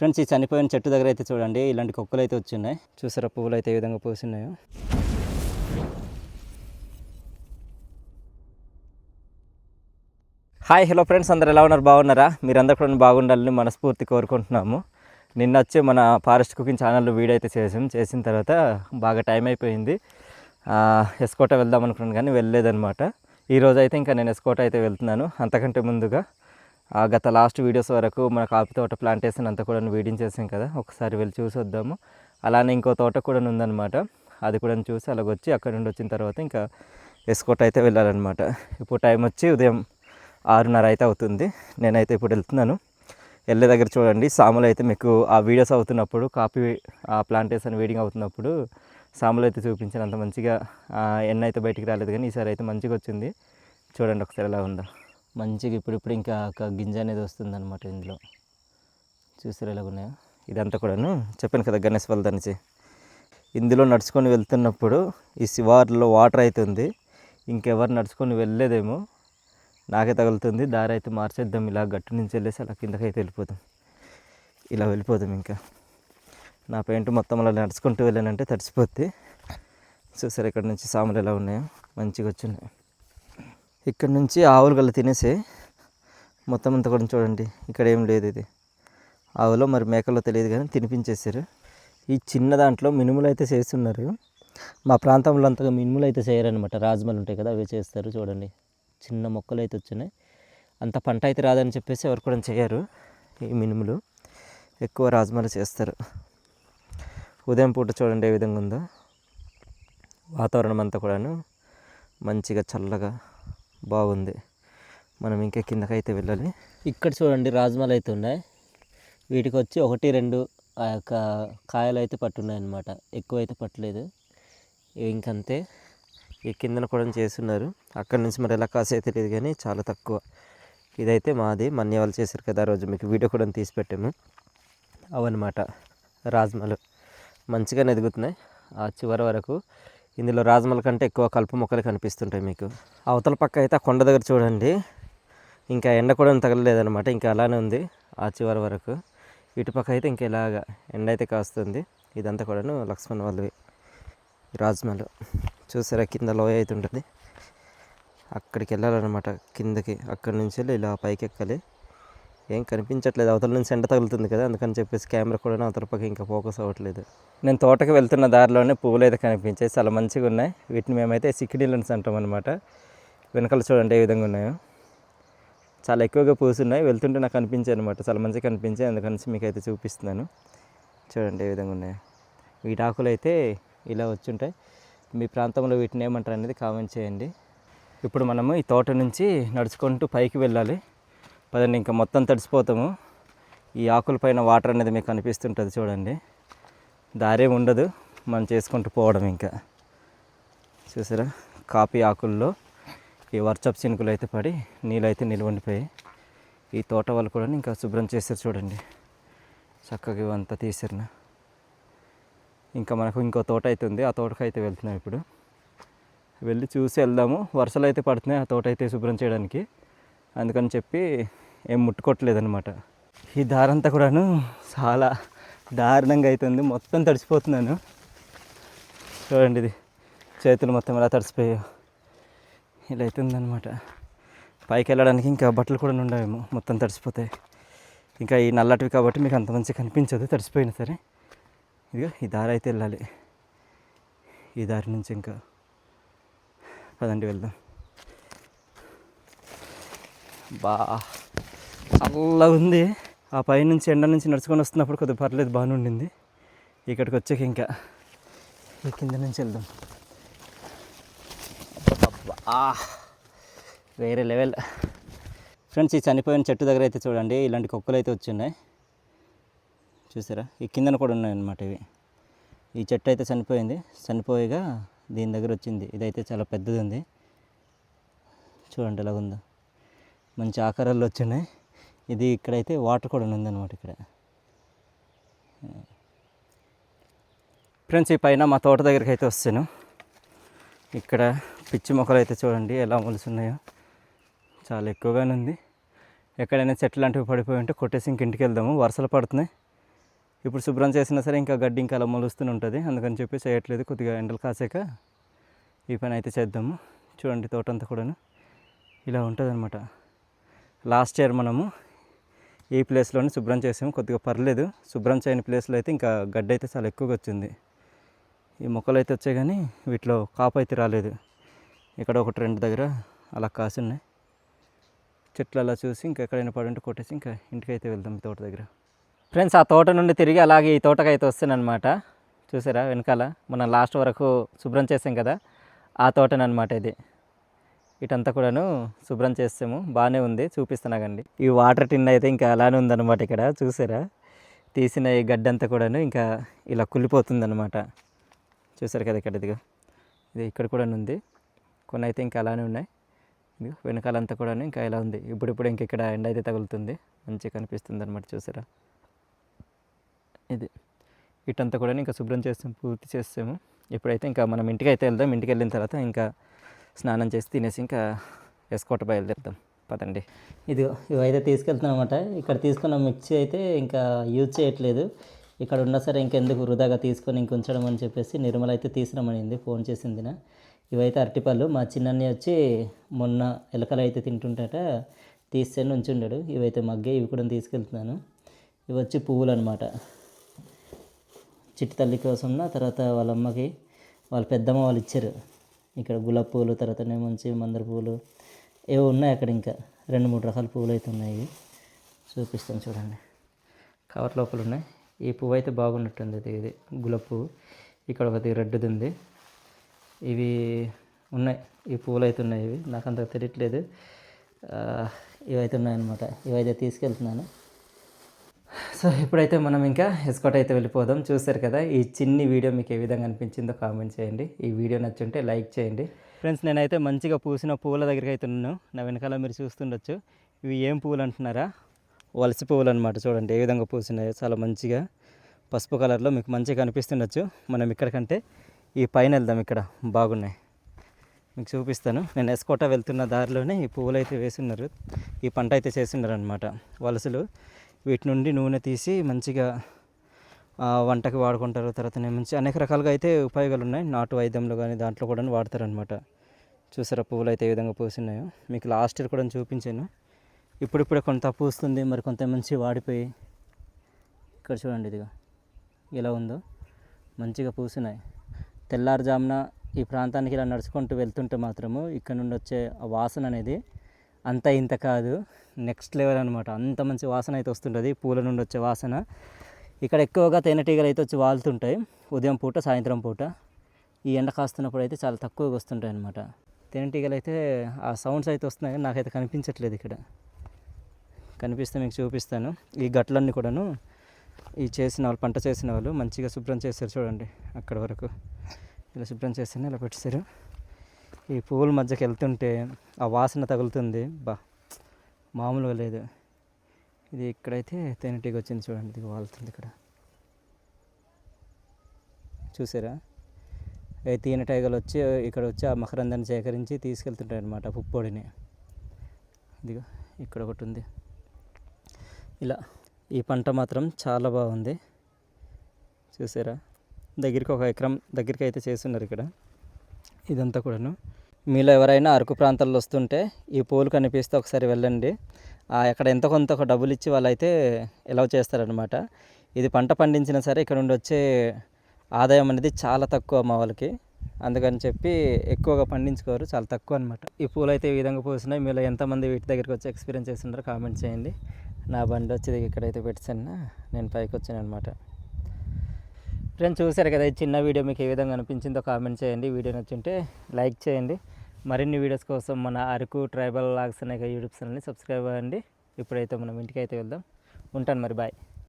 Friends ఈ చనిపోయిన చెట్టు దగ్గర అయితే చూడండి. ఇలాంటి కుక్కలు అయితే వచ్చినాయి చూసారా పువ్వులు అయితే ఏ విధంగా పోసినాయో. హాయ్ హలో ఫ్రెండ్స్ అందరు ఎలా ఉన్నారు? బాగున్నారా? మీరందరూ కూడా బాగుండాలని మనస్ఫూర్తి కోరుకుంటున్నాము. నిన్న వచ్చి మన ఫారెస్ట్ కుకింగ్ ఛానల్లో వీడియో అయితే చేసాం. చేసిన తర్వాత బాగా టైం అయిపోయింది. ఎస్కోట వెళ్దాం అనుకున్నాను కానీ వెళ్ళలేదన్నమాట. ఈరోజు అయితే ఇంకా నేను ఎస్కోట అయితే వెళ్తున్నాను. అంతకంటే ముందుగా గత లాస్ట్ వీడియోస్ వరకు మన కాఫీ తోట ప్లాంటేషన్ అంతా కూడా వీడించేసాం కదా ఒకసారి వెళ్ళి చూసి వద్దాము. అలానే ఇంకో తోట కూడా ఉందన్నమాట. అది కూడా చూసి అలాగొచ్చి అక్కడ నుండి వచ్చిన తర్వాత ఇంకా ఎస్కోట అయితే వెళ్ళాలన్నమాట. ఇప్పుడు టైం వచ్చి ఉదయం ఆరున్నర అయితే అవుతుంది. నేనైతే ఇప్పుడు వెళ్తున్నాను. వెళ్ళే దగ్గర చూడండి సాములు అయితే మీకు ఆ వీడియోస్ అవుతున్నప్పుడు కాపీ ఆ ప్లాంటేషన్ వీడింగ్ అవుతున్నప్పుడు సాములు అయితే చూపించాను. అంత మంచిగా ఎన్న అయితే బయటికి రాలేదు కానీ ఈసారి అయితే మంచిగా వచ్చింది. చూడండి ఒకసారి ఎలా ఉందో. మంచిగా ఇప్పుడిప్పుడు ఇంకా ఒక గింజ అనేది వస్తుంది అనమాట ఇందులో. చూసారు ఎలా ఉన్నాయో. ఇదంతా కూడాను చెప్పాను కదా గణేష్ నుంచి ఇందులో నడుచుకొని వెళ్తున్నప్పుడు ఈ శివార్లో వాటర్ అవుతుంది ఇంకెవరు నడుచుకొని వెళ్ళలేదేమో. నాకే తగులుతుంది. దారి అయితే మార్చేద్దాం. ఇలా గట్టు నుంచి వెళ్ళేసి అలా కిందకైతే వెళ్ళిపోతాం ఇలా వెళ్ళిపోతాం ఇంకా. నా పెయింట్ మొత్తం అలా నడుచుకుంటూ వెళ్ళానంటే తడిసిపోద్ది. చూసారు ఇక్కడ నుంచి సాములు ఎలా ఉన్నాయో. మంచిగా వచ్చినాయి. ఇక్కడ నుంచి ఆవులు గల్ల తినేసి మొత్తం అంతా కూడా చూడండి. ఇక్కడ ఏం లేదు ఇది. ఆవులో మరి మేకలో తెలియదు కానీ తినిపించేశారు. ఈ చిన్న దాంట్లో మినుములు అయితే చేస్తున్నారు. మా ప్రాంతంలో అంతగా మినుములు అయితే చేయరనమాట రాజమలు ఉంటాయి కదా అవి చేస్తారు చూడండి. చిన్న మొక్కలు అయితే వచ్చినాయి. అంత పంట అయితే రాదని చెప్పేసి ఎవరు కూడా చేయరు ఈ మినుములు. ఎక్కువ రాజమలు చేస్తారు. ఉదయం పూట చూడండి ఏ విధంగా ఉందో. వాతావరణం అంతా కూడాను మంచిగా చల్లగా బాగుంది. మనం ఇంకా కిందకైతే వెళ్ళాలి. ఇక్కడ చూడండి రాజమాలు అయితే ఉన్నాయి. వీటికి వచ్చి ఒకటి రెండు ఆ యొక్క కాయలు అయితే పట్టున్నాయి అన్నమాట ఎక్కువ అయితే పట్టలేదు. ఇంకంతే. ఈ కిందన కూడా చేస్తున్నారు. అక్కడి నుంచి మరి ఎలా కాసే తెలియదు కానీ చాలా తక్కువ. ఇదైతే మాది. మన్య వాళ్ళు చేశారు కదా ఆ రోజు. మీకు వీడియో కూడా తీసి పెట్టాము అవన్నమాట. రాజ్మాలు మంచిగానే ఎదుగుతున్నాయి. ఆ చివరి వరకు ఇందులో రాజమల కంటే ఎక్కువ కలుపు మొక్కలు కనిపిస్తుంటాయి మీకు. అవతల పక్క అయితే ఆ కొండ దగ్గర చూడండి. ఇంకా ఎండ కూడా తగలలేదనమాట ఇంకా అలానే ఉంది ఆ చివరి వరకు. ఇటుపక్క అయితే ఇంకా ఇలాగా ఎండ అయితే కాస్తుంది. ఇదంతా కూడాను లక్ష్మణ్ వాళ్ళవి రాజ్మలు చూసారా కింద లోయ అయితే ఉంటుంది. అక్కడికి వెళ్ళాలన్నమాట కిందకి. అక్కడి నుంచి వెళ్ళి ఇలా పైకి ఎక్కాలి ఏం కనిపించట్లేదు. అవతల నుంచి ఎండ తగులుతుంది కదా అందుకని చెప్పేసి కెమెరా కూడా అవతల పక్క ఇంకా ఫోకస్ అవ్వట్లేదు. నేను తోటకి వెళ్తున్న దారిలోనే పువ్వులు అయితే కనిపించాయి. చాలా మంచిగా ఉన్నాయి. వీటిని మేమైతే సిక్కిడీలన్స్ అంటాం అనమాట వెనకాల చూడండి ఏ విధంగా ఉన్నాయో. చాలా ఎక్కువగా పూసున్నాయి వెళ్తుంటే నాకు అనిపించాయి అనమాట చాలా మంచిగా కనిపించాయి. అందుకని మీకు అయితే చూపిస్తున్నాను. చూడండి ఏ విధంగా ఉన్నాయో. వీటి ఆకులు అయితే ఇలా వచ్చుంటాయి. మీ ప్రాంతంలో వీటిని ఏమంటారు అనేది కామెంట్ చేయండి. ఇప్పుడు మనము ఈ తోట నుంచి నడుచుకుంటూ పైకి వెళ్ళాలి. పదండి ఇంకా మొత్తం తడిసిపోతాము. ఈ ఆకుల పైన వాటర్ అనేది మీకు కనిపిస్తుంటుంది చూడండి. దారి ఉండదు మనం చేసుకుంటూ పోవడం ఇంకా. చూసారా? కాఫీ ఆకుల్లో ఈ వర్షపు చినుకులు అయితే పడి నీళ్ళు అయితే ఈ తోట వాళ్ళు కూడా ఇంకా శుభ్రం చేశారు చూడండి. చక్కగా ఇవంతా తీసిరిన ఇంకా మనకు ఇంకో తోట అయితే ఉంది ఆ తోటకు అయితే వెళ్తున్నాం ఇప్పుడు. వెళ్ళి చూసి వెళ్దాము. వర్షాలు అయితే పడుతున్నాయి ఆ తోట అయితే శుభ్రం చేయడానికి. అందుకని చెప్పి ఏం ముట్టుకోవట్లేదనమాట ఈ దారంతా కూడాను చాలా దారుణంగా అవుతుంది మొత్తం తడిసిపోతున్నాను. చూడండి ఇది. చేతులు మొత్తం ఎలా తడిసిపోయాయో. ఇలా అవుతుందనమాట పైకి వెళ్ళడానికి ఇంకా బట్టలు కూడా ఉండవేమో. మొత్తం తడిసిపోతాయి. ఇంకా ఈ నల్లటివి కాబట్టి మీకు అంత మంచిగా కనిపించదు. తడిసిపోయినా సరే. ఇదిగో ఈ దారి అయితే వెళ్ళాలి. ఈ దారి నుంచి ఇంకా పదండి వెళ్దాం. బా చల్లగా ఉంది. ఆ పై నుంచి ఎండ నుంచి నడుచుకొని వస్తున్నప్పుడు కొద్దిగా పర్లేదు బాగానే ఉండింది. ఇక్కడికి వచ్చాక ఇంకా. ఈ కింద నుంచి వెళ్దాం. వేరే లెవెల్. ఫ్రెండ్స్ ఈ చనిపోయిన చెట్టు దగ్గర అయితే చూడండి ఇలాంటి కుక్కలు అయితే వచ్చున్నాయి చూసారా? ఈ కిందన కూడా ఉన్నాయన్నమాట ఇవి. ఈ చెట్టు అయితే చనిపోయింది. చనిపోయిగా దీని దగ్గర వచ్చింది. ఇదైతే చాలా పెద్దది ఉంది. చూడండి ఎలాగుందో. మంచి ఆకారాలు వచ్చినాయి. ఇది ఇక్కడైతే వాటర్ కూడా ఉందన్నమాట ఇక్కడ. ఫ్రెండ్స్ ఈ పైన మా తోట దగ్గరికి అయితే వస్తాను. ఇక్కడ పిచ్చి మొక్కలు అయితే చూడండి ఎలా మొలుస్తున్నాయో చాలా ఎక్కువగానే ఉంది. ఎక్కడైనా చెట్లు లాంటివి పడిపోయి ఉంటే కొట్టేసి ఇంక ఇంటికి వెళ్దాము. వర్షాలు పడుతున్నాయి. ఇప్పుడు శుభ్రం చేసినా సరే ఇంకా గడ్డి ఇంకా అలా మొలుస్తూనే ఉంటుంది. అందుకని చెప్పి చేయట్లేదు కొద్దిగా ఎండలు కాసాక ఈ పని అయితే చేద్దాము. చూడండి తోట అంతా కూడాను. ఇలా ఉంటుంది అనమాట లాస్ట్ ఇయర్ మనము ఈ ప్లేస్లోనే శుభ్రం చేసాము కొద్దిగా పర్లేదు. శుభ్రం చేయని ప్లేస్లో అయితే ఇంకా గడ్డ అయితే చాలా ఎక్కువగా వచ్చింది. ఈ మొక్కలు అయితే వచ్చాయి కానీ వీటిలో కాపు అయితే రాలేదు. ఇక్కడ ఒకటి రెండు దగ్గర అలా కాసున్నాయి చెట్లు అలా చూసి ఇంకా ఎక్కడైనా పడుంటే కొట్టేసి ఇంకా ఇంటికి అయితే వెళ్దాం ఈ తోట దగ్గర. ఫ్రెండ్స్ ఆ తోట నుండి తిరిగి అలాగే ఈ తోటకైతే అయితే వస్తానమాట చూసారా? వెనకాల మనం లాస్ట్ వరకు శుభ్రం చేసాం కదా? ఆ తోటనమాట ఇది. ఇటంతా కూడాను శుభ్రం చేస్తాము బాగానే ఉంది చూపిస్తున్నాగండి. ఈ వాటర్ టిన్ అయితే ఇంకా అలానే ఉందన్నమాట ఇక్కడ చూసారా? తీసిన ఈ గడ్డంతా కూడాను ఇంకా ఇలా కుళ్ళిపోతుందన్నమాట. చూసారు కదా ఇక్కడ ఇదిగో. ఇది ఇక్కడ కూడా ఉంది. కొన్ని అయితే ఇంకా అలానే ఉన్నాయి. వెనకాలంతా కూడాను ఇంకా ఇలా ఉంది. ఇప్పుడిప్పుడు ఇంక ఇక్కడ ఎండ అయితే తగులుతుంది. మంచిగా కనిపిస్తుంది అనమాట చూసారా? ఇది. ఇటంతా కూడా ఇంకా శుభ్రం చేస్తాం పూర్తి చేస్తాము ఇప్పుడైతే ఇంకా మనం ఇంటికి అయితే వెళ్దాం. ఇంటికి వెళ్ళిన తర్వాత ఇంకా స్నానం చేసి తినేసి ఇంకా ఎస్కోట బయలుదేరుతాం. పదండి. ఇది ఇవైతే తీసుకెళ్తున్నాం అనమాట ఇక్కడ తీసుకున్న మిక్సీ అయితే ఇంకా యూజ్ చేయట్లేదు. ఇక్కడ ఉన్నా సరే ఇంకెందుకు వృధాగా తీసుకొని ఇంక ఉంచడం అని చెప్పేసి నిర్మల అయితే తీసినామనింది ఫోన్ చేసిందిన. ఇవైతే అరటిపళ్ళు. మా చిన్నన్ని వచ్చి మొన్న ఎలకలు అయితే తింటుంటట తీస్తే ఉంచుండాడు. ఇవైతే మగ్గే ఇవి కూడా తీసుకెళ్తున్నాను. ఇవి వచ్చి పువ్వులు అనమాట చిట్టి తల్లి కోసం తర్వాత వాళ్ళ అమ్మకి వాళ్ళ పెద్దమ్మ వాళ్ళు ఇచ్చారు. ఇక్కడ గులాబ్ పువ్వులు తర్వాత మంచి మందార పువ్వులు ఏవో ఉన్నాయి అక్కడ ఇంకా. రెండు మూడు రకాల పువ్వులు అయితే ఉన్నాయి చూపిస్తాను చూడండి. కవర్ లోపల ఉన్నాయి. ఈ పువ్వు అయితే బాగున్నట్టుంది ఇది ఇది గులాబ్ పువ్వు. ఇక్కడ ఒకటి రెడ్ది ఉంది. ఇవి ఉన్నాయి. ఈ పువ్వులు అయితే ఉన్నాయి ఇవి. నాకు అంత తెలియట్లేదు. ఇవైతే ఉన్నాయన్నమాట. ఇవైతే తీసుకెళ్తున్నాను. సో ఇప్పుడైతే మనం ఇంకా ఎస్కోట్ అయితే వెళ్ళిపోదాం. చూసారు కదా ఈ చిన్ని వీడియో మీకు ఏ విధంగా అనిపించిందో కామెంట్ చేయండి. ఈ వీడియో నచ్చుంటే లైక్ చేయండి. ఫ్రెండ్స్ నేనైతే మంచిగా పూసిన పూల దగ్గరికి అయితే ఉన్నాను. నా వెనకాల మీరు చూస్తుండొచ్చు. ఇవి ఏం పువ్వులు అంటున్నారా? వలస పువ్వులు అనమాట చూడండి ఏ విధంగా పూసినాయో. చాలా మంచిగా పసుపు కలర్లో మీకు మంచిగా కనిపిస్తుండొచ్చు. మనం ఇక్కడికంటే ఈ పైన వెళ్దాం ఇక్కడ. బాగున్నాయి. మీకు చూపిస్తాను. నేను ఎస్కోట వెళ్తున్న దారిలోనే ఈ పువ్వులు అయితే వేసున్నారు ఈ పంట అయితే చేస్తున్నారు అనమాట వలసలు వీటి నుండి నూనె తీసి మంచిగా వంటకి వాడుకుంటారు. తర్వాత మంచి అనేక రకాలుగా అయితే ఉపయోగాలు ఉన్నాయి. నాటు వైద్యంలో కానీ దాంట్లో కూడా వాడతారనమాట చూసారా పువ్వులు అయితే ఏ విధంగా పూసినాయో మీకు లాస్ట్ ఇయర్ కూడా చూపించాను. ఇప్పుడిప్పుడే కొంత పూస్తుంది మరి కొంత మంచి వాడిపోయి ఇక్కడ చూడండి ఇదిగో. ఎలా ఉందో. మంచిగా పూసినాయి తెల్లారుజామున ఈ ప్రాంతానికి ఇలా నడుచుకుంటూ వెళ్తుంటే మాత్రము ఇక్కడ నుండి వచ్చే వాసన అనేది అంత ఇంత కాదు. నెక్స్ట్ లెవెల్ అనమాట అంత మంచి వాసన అయితే వస్తుంటుంది. పూల నుండి వచ్చే వాసన. ఇక్కడ ఎక్కువగా తేనెటీగలు అయితే వచ్చి వాలుతుంటాయి ఉదయం పూట సాయంత్రం పూట. ఈ ఎండ కాస్తున్నప్పుడు అయితే చాలా తక్కువగా వస్తుంటాయి అనమాట తేనెటీగలు అయితే ఆ సౌండ్స్ అయితే వస్తున్నాయి కానీ నాకైతే కనిపించట్లేదు ఇక్కడ. కనిపిస్తే మీకు చూపిస్తాను. ఈ గట్లన్నీ కూడాను ఈ చేసిన వాళ్ళు పంట చేసిన వాళ్ళు మంచిగా శుభ్రం చేస్తారు చూడండి. అక్కడ వరకు. ఇలా శుభ్రం చేస్తేనే ఇలా పెట్టేశారు. ఈ పువ్వుల మధ్యకి వెళ్తుంటే ఆ వాసన తగులుతుంది. బా మామూలుగా లేదు. ఇది ఇక్కడైతే తేనెటీగ వచ్చింది చూడండి ఇది వాళ్తుంది ఇక్కడ. చూసారా? ఏ తేనెటీగలు వచ్చి ఇక్కడ వచ్చి ఆ మకరందాన్ని సేకరించి తీసుకెళ్తుంటాయి అనమాట పుప్పొడిని. ఇదిగో ఇక్కడ ఒకటి ఉంది. ఇలా ఈ పంట మాత్రం చాలా బాగుంది. చూసారా? దగ్గరికి ఒక ఎకరం దగ్గరికి అయితే చేస్తున్నారు ఇక్కడ. ఇదంతా కూడాను. మీలో ఎవరైనా అరకు ప్రాంతాల్లో వస్తుంటే ఈ పూలు కనిపిస్తే ఒకసారి వెళ్ళండి. అక్కడ ఎంత కొంత ఒక డబ్బులు ఇచ్చి వాళ్ళైతే ఎలా చేస్తారనమాట ఇది పంట పండించినా సరే ఇక్కడ నుండి వచ్చే ఆదాయం అనేది చాలా తక్కువ మా వాళ్ళకి. అందుకని చెప్పి ఎక్కువగా పండించుకోరు చాలా తక్కువ అనమాట ఈ పూలు అయితే ఈ విధంగా పూసినాయి మీలో ఎంతమంది వీటి దగ్గరికి వచ్చి ఎక్స్పీరియన్స్ చేస్తున్నారో కామెంట్ చేయండి. నా బండి వచ్చి ఇక్కడైతే పెట్టాను నేను పైకి వచ్చాను అనమాట ఫ్రెండ్స్ చూసారు కదా ఈ చిన్న వీడియో మీకు ఏ విధంగా అనిపించిందో కామెంట్ చేయండి. వీడియో నచ్చుంటే లైక్ చేయండి. మరిన్ని వీడియోస్ కోసం మన అరకు ట్రైబల్ లాగ్స్ అనే యూట్యూబ్ ఛానల్ని సబ్స్క్రైబ్ అవ్వండి. ఇప్పుడైతే మనం ఇంటికి అయితే వెళ్దాం. ఉంటాను మరి బాయ్